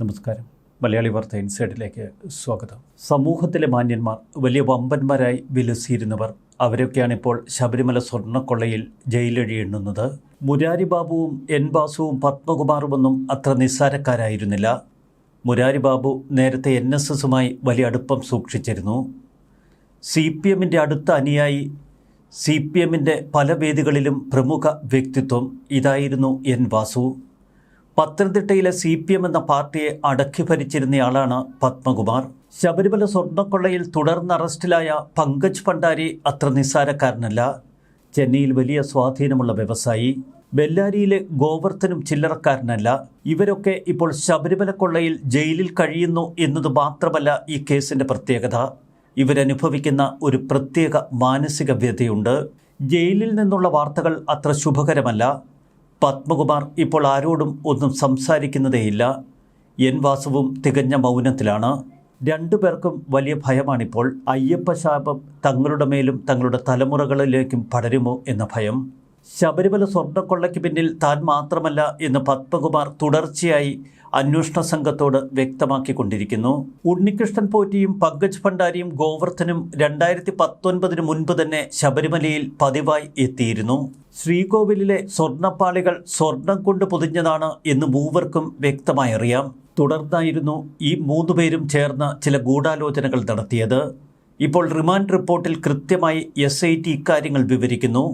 നമസ്കാരം. മലയാളി വാർത്ത ഇൻസൈഡിലേക്ക് സ്വാഗതം. സമൂഹത്തിലെ മാന്യന്മാർ വലിയ വമ്പന്മാരായി വിലസിയിരുന്നവർ അവരൊക്കെയാണ് ഇപ്പോൾ ശബരിമല സ്വർണക്കൊള്ളയിൽ ജയിലഴി എണ്ണുന്നത്. മുരാരി ബാബുവും എൻ ബാസുവും പത്മകുമാറുമൊന്നും അത്ര നിസ്സാരക്കാരായിരുന്നില്ല. മുരാരി ബാബു നേരത്തെ എൻ എസ് എസുമായി വലിയ അടുപ്പം സൂക്ഷിച്ചിരുന്നു. സി പി എമ്മിന്റെ അടുത്ത അനുയായി സി പി എമ്മിന്റെ പല വേദികളിലും പ്രമുഖ വ്യക്തിത്വം ഇതായിരുന്നു എൻ വാസു പത്തനംതിട്ടയിലെ സി പി എം എന്ന പാർട്ടിയെ അടക്കി ഭരിച്ചിരുന്നയാളാണ് പത്മകുമാർ. ശബരിമല സ്വർണക്കൊള്ളയിൽ തുടർന്ന് അറസ്റ്റിലായ പങ്കജ് ഭണ്ഡാരി അത്ര നിസ്സാരക്കാരനല്ല. ചെന്നൈയിൽ വലിയ സ്വാധീനമുള്ള വ്യവസായി. ബെല്ലാരിയിലെ ഗോവർദ്ധനും ചില്ലറക്കാരനല്ല. ഇവരൊക്കെ ഇപ്പോൾ ശബരിമല കൊള്ളയിൽ ജയിലിൽ കഴിയുന്നു എന്നത് മാത്രമല്ല ഈ കേസിന്റെ പ്രത്യേകത. ഇവരനുഭവിക്കുന്ന ഒരു പ്രത്യേക മാനസിക വ്യതയുണ്ട് ജയിലിൽ നിന്നുള്ള വാർത്തകൾ അത്ര ശുഭകരമല്ല. പത്മകുമാർ ഇപ്പോൾ ആരോടും ഒന്നും സംസാരിക്കുന്നതേയില്ല. എൻ വാസുവും തികഞ്ഞ മൗനത്തിലാണ്. രണ്ടു പേർക്കും വലിയ ഭയമാണിപ്പോൾ. അയ്യപ്പ ശാപം തങ്ങളുടെ മേലും തങ്ങളുടെ തലമുറകളിലേക്കും പടരുമോ എന്ന ഭയം. ശബരിമല സ്വർണക്കൊള്ളയ്ക്ക് പിന്നിൽ താൻ മാത്രമല്ല എന്ന് പത്മകുമാർ തുടർച്ചയായി അന്വേഷണ സംഘത്തോട് വ്യക്തമാക്കിക്കൊണ്ടിരിക്കുന്നു. ഉണ്ണികൃഷ്ണൻ പോറ്റിയും പങ്കജ് ഭണ്ഡാരിയും ഗോവർദ്ധനും രണ്ടായിരത്തി പത്തൊൻപതിന് മുൻപ് തന്നെ ശബരിമലയിൽ പതിവായി എത്തിയിരുന്നു. ശ്രീകോവിലിലെ സ്വർണപ്പാളികൾ സ്വർണം കൊണ്ട് പൊതിഞ്ഞതാണ് എന്ന് മൂവർക്കും വ്യക്തമായി അറിയാം. തുടർന്നായിരുന്നു ഈ മൂന്നുപേരും ചേർന്ന് ചില ഗൂഢാലോചനകൾ നടത്തിയത്. ഇപ്പോൾ റിമാൻഡ് റിപ്പോർട്ടിൽ കൃത്യമായി എസ് ഐ ടി ഇക്കാര്യങ്ങൾ വിവരിക്കുന്നു.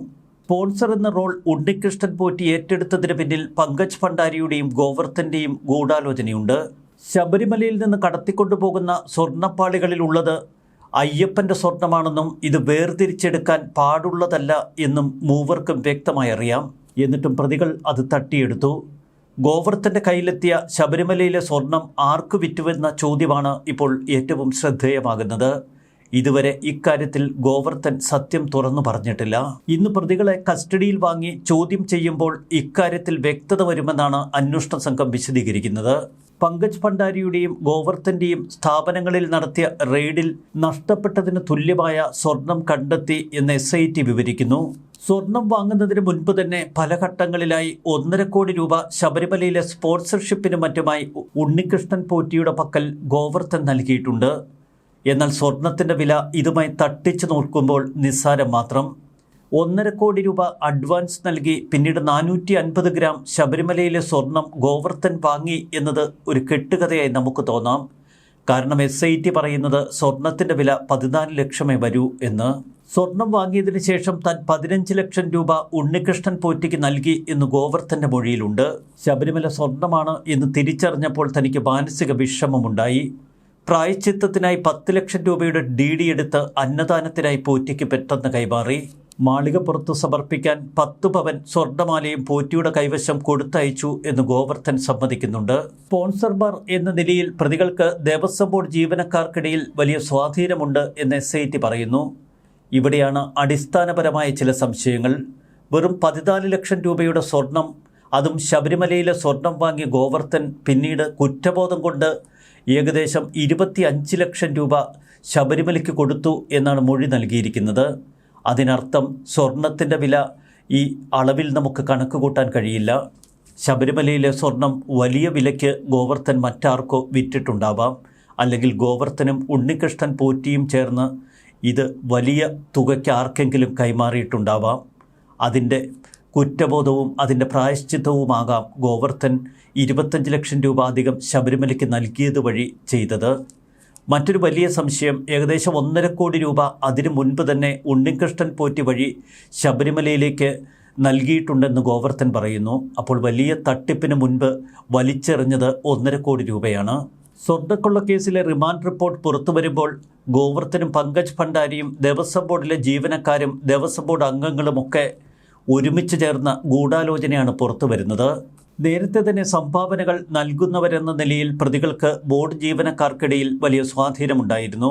സ്പോൺസർ എന്ന റോൾ ഉണ്ണികൃഷ്ണൻ പോറ്റി ഏറ്റെടുത്തതിന് പിന്നിൽ പങ്കജ് ഭണ്ഡാരിയുടെയും ഗോവർദ്ധന്റെയും ഗൂഢാലോചനയുണ്ട്. ശബരിമലയിൽ നിന്ന് കടത്തിക്കൊണ്ടുപോകുന്ന സ്വർണപ്പാളികളിലുള്ളത് അയ്യപ്പന്റെ സ്വർണമാണെന്നും ഇത് വേർതിരിച്ചെടുക്കാൻ പാടുള്ളതല്ല എന്നും മൂവർക്കും വ്യക്തമായി അറിയാം. എന്നിട്ടും പ്രതികൾ അത് തട്ടിയെടുത്തു. ഗോവർത്തന്റെ കയ്യിലെത്തിയ ശബരിമലയിലെ സ്വർണം ആർക്കു വിറ്റുവെന്ന ചോദ്യമാണ് ഇപ്പോൾ ഏറ്റവും ശ്രദ്ധേയമാകുന്നത്. ഇതുവരെ ഇക്കാര്യത്തിൽ ഗോവർദ്ധൻ സത്യം തുറന്നു പറഞ്ഞിട്ടില്ല. ഇന്ന് പ്രതികളെ കസ്റ്റഡിയിൽ വാങ്ങി ചോദ്യം ചെയ്യുമ്പോൾ ഇക്കാര്യത്തിൽ വ്യക്തത വരുമെന്നാണ് അന്വേഷണ സംഘം വിശദീകരിക്കുന്നത്. പങ്കജ് ഭണ്ഡാരിയുടെയും ഗോവർദ്ധന്റെയും സ്ഥാപനങ്ങളിൽ നടത്തിയ റെയ്ഡിൽ നഷ്ടപ്പെട്ടതിന് തുല്യമായ സ്വർണം കണ്ടെത്തി എന്ന് എസ് ഐ ടി വിവരിക്കുന്നു. സ്വർണം വാങ്ങുന്നതിന് മുൻപ് തന്നെ പല ഘട്ടങ്ങളിലായി ഒന്നര കോടി രൂപ ശബരിമലയിലെ സ്പോൺസർഷിപ്പിന് മറ്റുമായി ഉണ്ണികൃഷ്ണൻ പോറ്റിയുടെ പക്കൽ ഗോവർദ്ധൻ നൽകിയിട്ടുണ്ട്. എന്നാൽ സ്വർണത്തിന്റെ വില ഇതുമായി തട്ടിച്ചു നോക്കുമ്പോൾ നിസ്സാരം മാത്രം. ഒന്നര കോടി രൂപ അഡ്വാൻസ് നൽകി പിന്നീട് നാനൂറ്റി അൻപത് ഗ്രാം ശബരിമലയിലെ സ്വർണം ഗോവർത്തൻ വാങ്ങി എന്നത് ഒരു കെട്ടുകഥയായി നമുക്ക് തോന്നാം. കാരണം എസ് ഐ ടി പറയുന്നത് സ്വർണത്തിന്റെ വില പതിനാല് ലക്ഷമേ വരൂ എന്ന്. സ്വർണം വാങ്ങിയതിനു ശേഷം താൻ പതിനഞ്ച് ലക്ഷം രൂപ ഉണ്ണികൃഷ്ണൻ പോറ്റിക്ക് നൽകി എന്ന് ഗോവർത്തന്റെ മൊഴിയിലുണ്ട്. ശബരിമല സ്വർണമാണ് എന്ന് തിരിച്ചറിഞ്ഞപ്പോൾ തനിക്ക് മാനസിക വിഷമമുണ്ടായി. പ്രായച്ചിത്തത്തിനായി പത്ത് ലക്ഷം രൂപയുടെ ഡി ഡി എടുത്ത് അന്നദാനത്തിനായി പോറ്റിക്ക് പെട്ടെന്ന് കൈമാറി. മാളികപ്പുറത്ത് സമർപ്പിക്കാൻ പത്ത് പവൻ സ്വർണമാലയും പോറ്റിയുടെ കൈവശം കൊടുത്തയച്ചു എന്ന് ഗോവർദ്ധൻ സമ്മതിക്കുന്നുണ്ട്. സ്പോൺസർമാർ എന്ന നിലയിൽ പ്രതികൾക്ക് ദേവസ്വം ബോർഡ് ജീവനക്കാർക്കിടയിൽ വലിയ സ്വാധീനമുണ്ട് എന്ന് എസ് ഐ ടി പറയുന്നു. ഇവിടെയാണ് അടിസ്ഥാനപരമായ ചില സംശയങ്ങൾ. വെറും പതിനാല് ലക്ഷം രൂപയുടെ സ്വർണം അതും ശബരിമലയിലെ സ്വർണം വാങ്ങിയ ഗോവർദ്ധൻ പിന്നീട് കുറ്റബോധം കൊണ്ട് ഏകദേശം ഇരുപത്തി അഞ്ച് ലക്ഷം രൂപ ശബരിമലയ്ക്ക് കൊടുത്തു എന്നാണ് മൊഴി നൽകിയിരിക്കുന്നത്. അതിനർത്ഥം സ്വർണത്തിന്റെ വില ഈ അളവിൽ നമുക്ക് കണക്ക് കൂട്ടാൻ കഴിയില്ല. ശബരിമലയിലെ സ്വർണം വലിയ വിലയ്ക്ക് ഗോവർദ്ധൻ മറ്റാർക്കോ വിറ്റിട്ടുണ്ടാവാം. അല്ലെങ്കിൽ ഗോവർദ്ധനും ഉണ്ണികൃഷ്ണൻ പോറ്റിയും ചേർന്ന് ഇത് വലിയ തുകയ്ക്ക് ആർക്കെങ്കിലും കൈമാറിയിട്ടുണ്ടാവാം. അതിന്റെ കുറ്റബോധവും അതിന്റെ പ്രായശ്ചിത്തവുമാകാം ഗോവർദ്ധൻ ഇരുപത്തഞ്ച് ലക്ഷം രൂപ അധികം ശബരിമലയ്ക്ക് നൽകിയത് വഴി ചെയ്തത്. മറ്റൊരു വലിയ സംശയം ഏകദേശം ഒന്നര കോടി രൂപ അതിനു മുൻപ് തന്നെ ഉണ്ണികൃഷ്ണൻ പോറ്റി വഴി ശബരിമലയിലേക്ക് നൽകിയിട്ടുണ്ടെന്ന് ഗോവർദ്ധൻ പറയുന്നു. അപ്പോൾ വലിയ തട്ടിപ്പിന് മുൻപ് വലിച്ചെറിഞ്ഞത് ഒന്നര കോടി രൂപയാണ്. സ്വർണക്കൊള്ള കേസിലെ റിമാൻഡ് റിപ്പോർട്ട് പുറത്തു വരുമ്പോൾ ഗോവർദ്ധനും പങ്കജ് ഭണ്ഡാരിയും ദേവസ്വം ബോർഡിലെ ജീവനക്കാരും ദേവസ്വം ബോർഡ് അംഗങ്ങളുമൊക്കെ ഒരുമിച്ച് ചേർന്ന ഗൂഢാലോചനയാണ് പുറത്തു വരുന്നത്. നേരത്തെ തന്നെ സംഭാവനകൾ നൽകുന്നവരെന്ന നിലയിൽ പ്രതികൾക്ക് ബോർഡ് ജീവനക്കാർക്കിടയിൽ വലിയ സ്വാധീനമുണ്ടായിരുന്നു.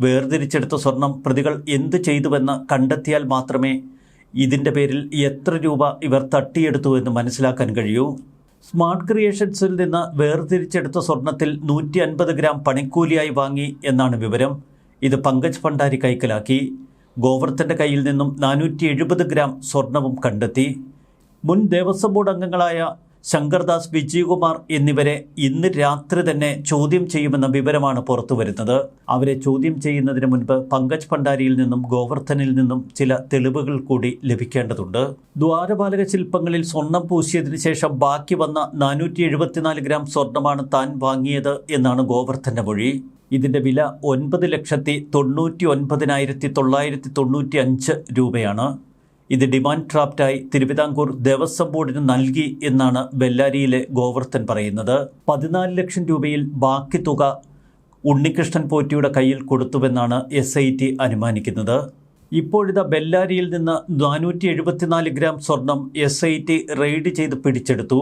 വേർതിരിച്ചെടുത്ത സ്വർണം പ്രതികൾ എന്തു ചെയ്തുവെന്ന് കണ്ടെത്തിയാൽ മാത്രമേ ഇതിന്റെ പേരിൽ എത്ര രൂപ ഇവർ തട്ടിയെടുത്തു എന്ന് മനസ്സിലാക്കാൻ കഴിയൂ. സ്മാർട്ട് ക്രിയേഷൻസിൽ നിന്ന് വേർതിരിച്ചെടുത്ത സ്വർണത്തിൽ നൂറ്റി അൻപത് ഗ്രാം പണിക്കൂലിയായി വാങ്ങി എന്നാണ് വിവരം. ഇത് പങ്കജ് ഭണ്ഡാരി കൈക്കലാക്കി. ഗോവർദ്ധന്റെ കയ്യിൽ നിന്നും നാനൂറ്റി എഴുപത് ഗ്രാം സ്വർണവും കണ്ടെത്തി. മുൻ ദേവസ്വം ബോർഡ് അംഗങ്ങളായ ശങ്കർദാസ് വിജയകുമാർ എന്നിവരെ ഇന്ന് രാത്രി തന്നെ ചോദ്യം ചെയ്യുമെന്ന വിവരമാണ് പുറത്തുവരുന്നത് അവരെ ചോദ്യം ചെയ്യുന്നതിന് മുൻപ് പങ്കജ് ഭണ്ഡാരിയിൽ നിന്നും ഗോവർദ്ധനിൽ നിന്നും ചില തെളിവുകൾ കൂടി ലഭിക്കേണ്ടതുണ്ട്. ദ്വാരപാലക ശില്പങ്ങളിൽ സ്വർണം പൂശിയതിനു ശേഷം ബാക്കി വന്ന നാനൂറ്റി ഗ്രാം സ്വർണമാണ് താൻ വാങ്ങിയത് എന്നാണ് ഗോവർദ്ധന്റെ മൊഴി. ഇതിന്റെ വില ഒൻപത് ലക്ഷത്തി തൊണ്ണൂറ്റി ഒൻപതിനായിരത്തി തൊള്ളായിരത്തി തൊണ്ണൂറ്റി അഞ്ച് രൂപയാണ്. ഇത് ഡിമാൻഡ് ഡ്രാഫ്റ്റായി തിരുവിതാംകൂർ ദേവസ്വം ബോർഡിന് നൽകി എന്നാണ് ബെല്ലാരിയിലെ ഗോവർദ്ധൻ പറയുന്നത്. പതിനാല് ലക്ഷം രൂപയിൽ ബാക്കി തുക ഉണ്ണികൃഷ്ണൻ പോറ്റിയുടെ കയ്യിൽ കൊടുത്തുവെന്നാണ് എസ് ഐ ടി അനുമാനിക്കുന്നത്. ഇപ്പോഴിതാ ബെല്ലാരിയിൽ നിന്ന് നാനൂറ്റി എഴുപത്തിനാല് ഗ്രാം സ്വർണം എസ് ഐ ടി റെയ്ഡ് ചെയ്ത് പിടിച്ചെടുത്തു.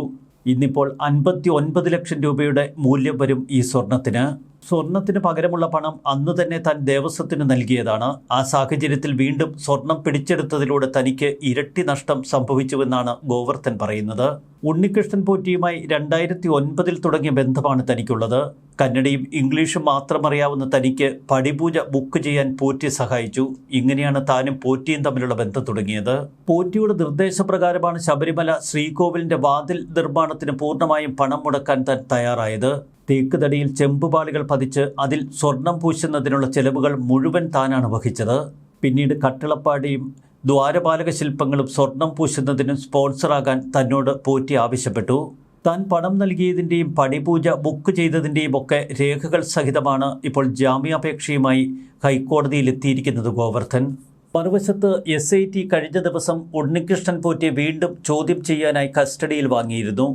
ഇന്നിപ്പോൾ അൻപത്തി ഒൻപത് ലക്ഷം രൂപയുടെ മൂല്യം വരും ഈ സ്വർണത്തിന്. സ്വർണത്തിന് പകരമുള്ള പണം അന്ന് തന്നെ താൻ ദേവസ്വത്തിന് നൽകിയതാണ്. ആ സാഹചര്യത്തിൽ വീണ്ടും സ്വർണം പിടിച്ചെടുത്തതിലൂടെ തനിക്ക് ഇരട്ടി നഷ്ടം സംഭവിച്ചുവെന്നാണ് ഗോവർദ്ധൻ പറയുന്നത്. ഉണ്ണികൃഷ്ണൻ പോറ്റിയുമായി രണ്ടായിരത്തി ഒൻപതിൽ തുടങ്ങിയ ബന്ധമാണ് തനിക്കുള്ളത്. കന്നഡയും ഇംഗ്ലീഷും മാത്രം അറിയാവുന്ന തനിക്ക് പടിപൂജ ബുക്ക് ചെയ്യാൻ പോറ്റി സഹായിച്ചു. ഇങ്ങനെയാണ് താനും പോറ്റിയും തമ്മിലുള്ള ബന്ധം തുടങ്ങിയത്. പോറ്റിയുടെ നിർദ്ദേശപ്രകാരമാണ് ശബരിമല ശ്രീകോവിലിന്റെ വാതിൽ നിർമ്മാണത്തിന് പൂർണമായും പണം മുടക്കാൻ താൻ തയ്യാറായത്. തേക്കുതടിയിൽ ചെമ്പുപാളികൾ പതിച്ച് അതിൽ സ്വർണം പൂശുന്നതിനുള്ള ചെലവുകൾ മുഴുവൻ താനാണ് വഹിച്ചത്. പിന്നീട് കട്ടിളപ്പാടിയും ദ്വാരപാലക ശില്പങ്ങളും സ്വർണം പൂശുന്നതിനും സ്പോൺസറാകാൻ തന്നോട് പോറ്റി ആവശ്യപ്പെട്ടു. താൻ പണം നൽകിയതിന്റെയും പടിപൂജ ബുക്ക് ചെയ്തതിന്റെയും ഒക്കെ രേഖകൾ സഹിതമാണ് ഇപ്പോൾ ജാമ്യാപേക്ഷയുമായി ഹൈക്കോടതിയിലെത്തിയിരിക്കുന്നത് ഗോവർദ്ധൻ. മറുവശത്ത് എസ് ഐ ടി കഴിഞ്ഞ ദിവസം ഉണ്ണികൃഷ്ണൻ പോറ്റിയെ വീണ്ടും ചോദ്യം ചെയ്യാനായി കസ്റ്റഡിയിൽ വാങ്ങിയിരുന്നു.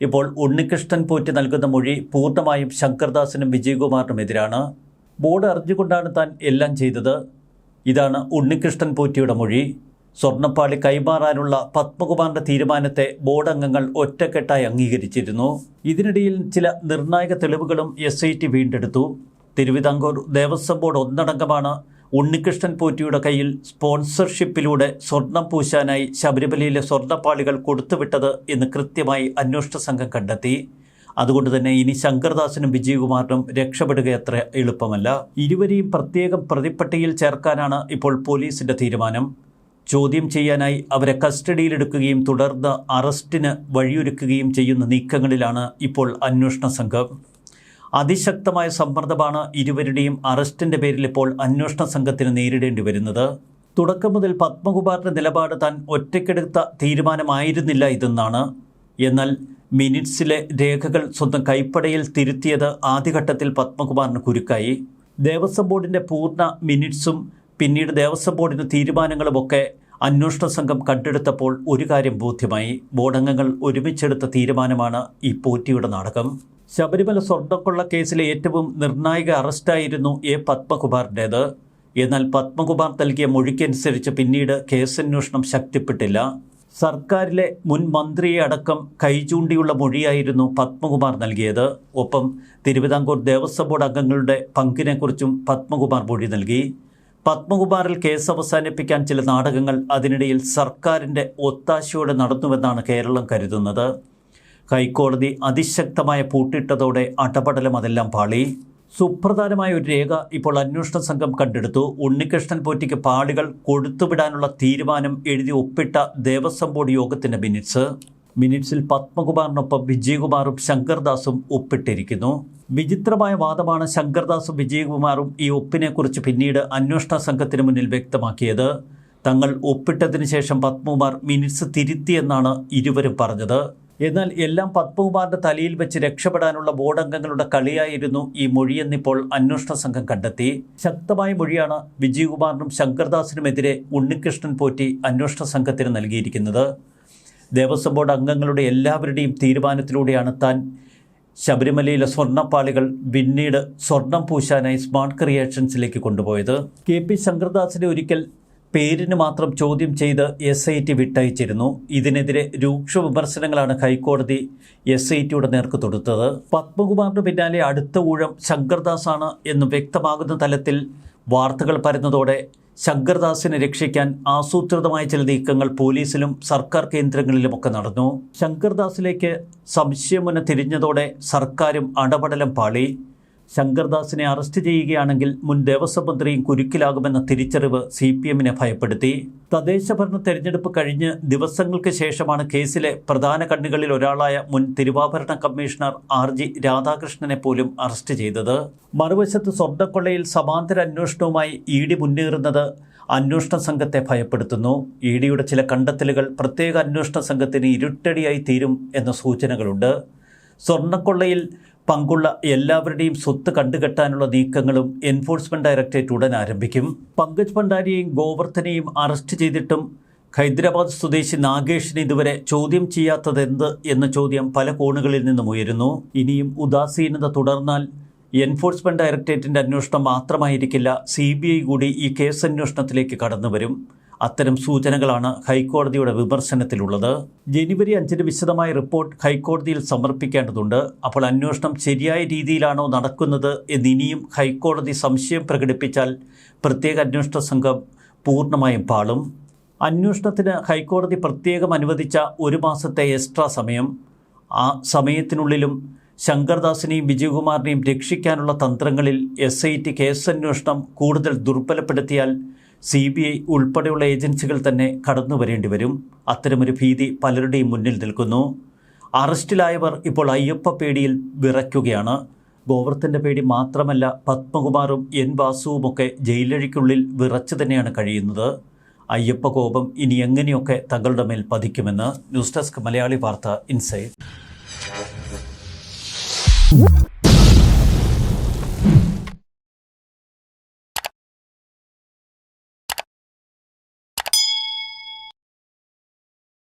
ഇപ്പോൾ ഉണ്ണികൃഷ്ണൻ പോറ്റി നൽകുന്ന മൊഴി പൂർണമായും ശങ്കർദാസിനും വിജയകുമാറിനും എതിരാണ് ബോർഡ് അറിഞ്ഞുകൊണ്ടാണ് താൻ എല്ലാം ചെയ്തത്. ഇതാണ് ഉണ്ണികൃഷ്ണൻ പോറ്റിയുടെ മൊഴി. സ്വർണപ്പാളി കൈമാറാനുള്ള പത്മകുമാറിന്റെ തീരുമാനത്തെ ബോർഡ് അംഗങ്ങൾ ഒറ്റക്കെട്ടായി അംഗീകരിച്ചിരുന്നു. ഇതിനിടയിൽ ചില നിർണായക തെളിവുകളും എസ് ഐ ടി വീണ്ടെടുത്തു. തിരുവിതാംകൂർ ദേവസ്വം ബോർഡ് ഒന്നടങ്കമാണ് ഉണ്ണികൃഷ്ണൻ പോറ്റിയുടെ കയ്യിൽ സ്പോൺസർഷിപ്പിലൂടെ സ്വർണം പൂശാനായി ശബരിമലയിലെ സ്വർണപ്പാളികൾ കൊടുത്തുവിട്ടത് എന്ന് കൃത്യമായി അന്വേഷണ സംഘം കണ്ടെത്തി. അതുകൊണ്ട് തന്നെ ഇനി ശങ്കർദാസിനും വിജയകുമാറിനും രക്ഷപ്പെടുക രക്ഷപ്പെടുകയത്ര എളുപ്പമല്ല. ഇരുവരെയും പ്രത്യേകം പ്രതിപ്പട്ടികയിൽ ചേർക്കാനാണ് ഇപ്പോൾ പോലീസിന്റെ തീരുമാനം. ചോദ്യം ചെയ്യാനായി അവരെ കസ്റ്റഡിയിലെടുക്കുകയും തുടർന്ന് അറസ്റ്റിന് വഴിയൊരുക്കുകയും ചെയ്യുന്ന നീക്കങ്ങളിലാണ് ഇപ്പോൾ അന്വേഷണ സംഘം. അതിശക്തമായ സമ്മർദ്ദമാണ് ഇരുവരുടെയും അറസ്റ്റിന്റെ പേരിൽ ഇപ്പോൾ അന്വേഷണ സംഘത്തിന് നേരിടേണ്ടി വരുന്നത്. തുടക്കം മുതൽ പത്മകുമാറിന്റെ നിലപാട് താൻ ഒറ്റയ്ക്കെടുത്ത തീരുമാനമായിരുന്നില്ല ഇതെന്നാണ്. എന്നാൽ മിനിറ്റ്സിലെ രേഖകൾ സ്വന്തം കൈപ്പടയിൽ തിരുത്തിയത് ആദ്യഘട്ടത്തിൽ പത്മകുമാറിന് കുരുക്കായി. ദേവസ്വം ബോർഡിന്റെ പൂർണ മിനിറ്റ്സും പിന്നീട് ദേവസ്വം ബോർഡിന്റെ തീരുമാനങ്ങളുമൊക്കെ അന്വേഷണ സംഘം കണ്ടെടുത്തപ്പോൾ ഒരു കാര്യം ബോധ്യമായി. ബോർഡംഗങ്ങൾ ഒരുമിച്ചെടുത്ത തീരുമാനമാണ് ഈ പോറ്റിയുടെ നാടകം. ശബരിമല സ്വർണക്കൊള്ള കേസിലെ ഏറ്റവും നിർണായക അറസ്റ്റായിരുന്നു എ പത്മകുമാറിന്റേത് എന്നാൽ പത്മകുമാർ നൽകിയ മൊഴിക്കനുസരിച്ച് പിന്നീട് കേസന്വേഷണം ശക്തിപ്പെട്ടില്ല. സർക്കാരിലെ മുൻ മന്ത്രിയെ അടക്കം കൈചൂണ്ടിയുള്ള മൊഴിയായിരുന്നു പത്മകുമാർ നൽകിയത്. ഒപ്പം തിരുവിതാംകൂർ ദേവസ്വം ബോർഡ് അംഗങ്ങളുടെ പങ്കിനെക്കുറിച്ചും പത്മകുമാർ മൊഴി നൽകി. പത്മകുമാറിൽ കേസ് അവസാനിപ്പിക്കാൻ ചില നാടകങ്ങൾ അതിനിടയിൽ സർക്കാരിന്റെ ഒത്താശയോടെ നടന്നുവെന്നാണ് കേരളം കരുതുന്നത്. ഹൈക്കോടതി അതിശക്തമായ പൂട്ടിട്ടതോടെ അടപടലം അതെല്ലാം പാളി. സുപ്രധാനമായ ഒരു രേഖ ഇപ്പോൾ അന്വേഷണ സംഘം കണ്ടെടുത്തു. ഉണ്ണികൃഷ്ണൻ പോറ്റിക്ക് പാളികൾ കൊടുത്തുവിടാനുള്ള തീരുമാനം എഴുതി ഒപ്പിട്ട ദേവസ്വം ബോർഡ് യോഗത്തിന്റെ മിനിറ്റ്സ്. മിനിറ്റ്സിൽ പത്മകുമാറിനൊപ്പം വിജയകുമാറും ശങ്കർദാസും ഒപ്പിട്ടിരിക്കുന്നു. വിചിത്രമായ വാദമാണ് ശങ്കർദാസും വിജയകുമാറും ഈ ഒപ്പിനെക്കുറിച്ച് പിന്നീട് അന്വേഷണ സംഘത്തിന് മുന്നിൽ വ്യക്തമാക്കിയത്. തങ്ങൾ ഒപ്പിട്ടതിന് ശേഷം പത്മകുമാർ മിനിറ്റ്സ് തിരുത്തിയെന്നാണ് ഇരുവരും പറഞ്ഞത്. എന്നാൽ എല്ലാം പത്മകുമാറിന്റെ തലയിൽ വെച്ച് രക്ഷപ്പെടാനുള്ള ബോർഡ് അംഗങ്ങളുടെ കളിയായിരുന്നു ഈ മൊഴിയെന്നിപ്പോൾ അന്വേഷണ സംഘം കണ്ടെത്തി. ശക്തമായ മൊഴിയാണ് വിജയകുമാറിനും ശങ്കർദാസിനുമെതിരെ ഉണ്ണികൃഷ്ണൻ പോറ്റി അന്വേഷണ സംഘത്തിന് നൽകിയിരിക്കുന്നത്. ദേവസ്വം ബോർഡ് അംഗങ്ങളുടെ എല്ലാവരുടെയും തീരുമാനത്തിലൂടെയാണ് താൻ ശബരിമലയിലെ സ്വർണപ്പാളികൾ പിന്നീട് സ്വർണം പൂശാനായി സ്മാർട്ട് ക്രിയേഷൻസിലേക്ക് കൊണ്ടുപോയത്. കെ പി ശങ്കർദാസിനെ ഒരിക്കൽ പേരിന് മാത്രം ചോദ്യം ചെയ്ത് എസ് ഐ ടി വിട്ടയച്ചിരുന്നു. ഇതിനെതിരെ രൂക്ഷ വിമർശനങ്ങളാണ് ഹൈക്കോടതി എസ് ഐ ടിയുടെ നേർക്ക് തൊടുത്തത്. പത്മകുമാറിന് പിന്നാലെ അടുത്ത ഊഴം ശങ്കർദാസാണ് എന്ന് വ്യക്തമാകുന്ന തലത്തിൽ വാർത്തകൾ പരന്നതോടെ ശങ്കർദാസിനെ രക്ഷിക്കാൻ ആസൂത്രിതമായ ചില നീക്കങ്ങൾ പോലീസിലും സർക്കാർ കേന്ദ്രങ്ങളിലുമൊക്കെ നടന്നു. ശങ്കർദാസിലേക്ക് സംശയമുന തിരിഞ്ഞതോടെ സർക്കാരും അടപടലം പാളി. ശങ്കർദാസിനെ അറസ്റ്റ് ചെയ്യുകയാണെങ്കിൽ മുൻ ദേവസ്വം മന്ത്രിയും കുരുക്കിലാകുമെന്ന തിരിച്ചറിവ് സി പി എമ്മിനെ ഭയപ്പെടുത്തി. തദ്ദേശഭരണ തെരഞ്ഞെടുപ്പ് കഴിഞ്ഞ് ദിവസങ്ങൾക്ക് ശേഷമാണ് കേസിലെ പ്രധാന കണ്ണികളിൽ ഒരാളായ മുൻ തിരുവാഭരണ കമ്മീഷണർ ആർ ജി രാധാകൃഷ്ണനെ പോലും അറസ്റ്റ് ചെയ്തത്. മറുവശത്ത് സ്വർണക്കൊള്ളയിൽ സമാന്തര അന്വേഷണവുമായി ഇ ഡി മുന്നേറുന്നത് അന്വേഷണ സംഘത്തെ ഭയപ്പെടുത്തുന്നു. ഇ ഡിയുടെ ചില കണ്ടെത്തലുകൾ പ്രത്യേക അന്വേഷണ സംഘത്തിന് ഇരുട്ടടിയായി തീരും എന്ന സൂചനകളുണ്ട്. സ്വർണക്കൊള്ളയിൽ പങ്കുള്ള എല്ലാവരുടെയും സ്വത്ത് കണ്ടുകെട്ടാനുള്ള നീക്കങ്ങളും എൻഫോഴ്സ്മെന്റ് ഡയറക്ടറേറ്റ് ഉടൻ ആരംഭിക്കും. പങ്കജ് ഭണ്ഡാരിയെയും ഗോവർദ്ധനെയും അറസ്റ്റ് ചെയ്തിട്ടും ഹൈദരാബാദ് സ്വദേശി നാഗേഷിനെ ഇതുവരെ ചോദ്യം ചെയ്യാത്തതെന്ത് എന്ന ചോദ്യം പല കോണുകളിൽ നിന്നും ഉയരുന്നു. ഇനിയും ഉദാസീനത തുടർന്നാൽ എൻഫോഴ്സ്മെന്റ് ഡയറക്ടറേറ്റിന്റെ അന്വേഷണം മാത്രമായിരിക്കില്ല. സി കൂടി ഈ കേസ് അന്വേഷണത്തിലേക്ക് കടന്നുവരും. അത്തരം സൂചനകളാണ് ഹൈക്കോടതിയുടെ വിമർശനത്തിലുള്ളത്. ജനുവരി അഞ്ചിന് വിശദമായ റിപ്പോർട്ട് ഹൈക്കോടതിയിൽ സമർപ്പിക്കേണ്ടതുണ്ട്. അപ്പോൾ അന്വേഷണം ശരിയായ രീതിയിലാണോ നടക്കുന്നത് എന്നിനിയും ഹൈക്കോടതി സംശയം പ്രകടിപ്പിച്ചാൽ പ്രത്യേക അന്വേഷണ സംഘം പൂർണമായും പാളും. അന്വേഷണത്തിന് ഹൈക്കോടതി പ്രത്യേകം അനുവദിച്ച ഒരു മാസത്തെ എക്സ്ട്രാ സമയം. ആ സമയത്തിനുള്ളിലും ശങ്കർദാസിനെയും വിജയകുമാറിനെയും രക്ഷിക്കാനുള്ള തന്ത്രങ്ങളിൽ എസ് ഐ ടി കേസന്വേഷണം കൂടുതൽ ദുർബലപ്പെടുത്തിയാൽ സി ബി ഐ ഉൾപ്പെടെയുള്ള ഏജൻസികൾ തന്നെ കടന്നു വരേണ്ടി വരും. അത്തരമൊരു ഭീതി പലരുടെയും മുന്നിൽ നിൽക്കുന്നു. അറസ്റ്റിലായവർ ഇപ്പോൾ അയ്യപ്പ പേടിയിൽ വിറയ്ക്കുകയാണ്. ഗോവർദ്ധന്റെ പേടി മാത്രമല്ല പത്മകുമാറും എൻ വാസുവുമൊക്കെ ജയിലഴിക്കുള്ളിൽ വിറച്ചു തന്നെയാണ് കഴിയുന്നത്. അയ്യപ്പ കോപം ഇനി എങ്ങനെയൊക്കെ തങ്ങളുടെ മേൽ പതിക്കുമെന്ന് ന്യൂസ് ഡെസ്ക് മലയാളി വാർത്ത ഇൻസൈറ്റ്.